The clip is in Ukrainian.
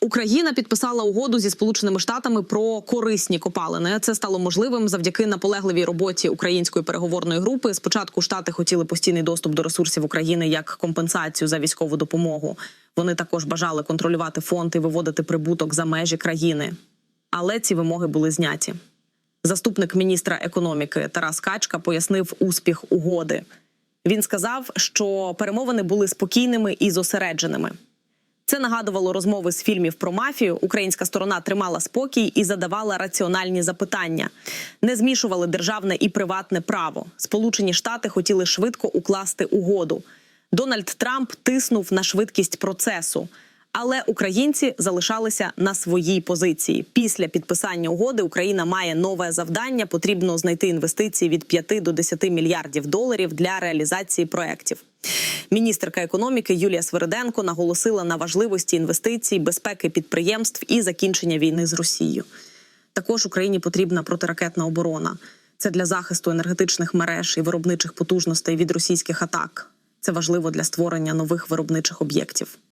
Україна підписала угоду зі Сполученими Штатами про корисні копалини. Це стало можливим завдяки наполегливій роботі української переговорної групи. Спочатку штати хотіли постійний доступ до ресурсів України як компенсацію за військову допомогу. Вони також бажали контролювати фонд і виводити прибуток за межі країни. Але ці вимоги були зняті. Заступник міністра економіки Тарас Качка пояснив успіх угоди. Він сказав, що перемовини були спокійними і зосередженими. Це нагадувало розмови з фільмів про мафію. Українська сторона тримала спокій і задавала раціональні запитання, не змішували державне і приватне право. Сполучені Штати хотіли швидко укласти угоду. Дональд Трамп тиснув на швидкість процесу. Але українці залишалися на своїй позиції. Після підписання угоди Україна має нове завдання. Потрібно знайти інвестиції від 5 до 10 мільярдів доларів для реалізації проєктів. Міністерка економіки Юлія Свериденко наголосила на важливості інвестицій, безпеки підприємств і закінчення війни з Росією. Також Україні потрібна протиракетна оборона. Це для захисту енергетичних мереж і виробничих потужностей від російських атак. Це важливо для створення нових виробничих об'єктів.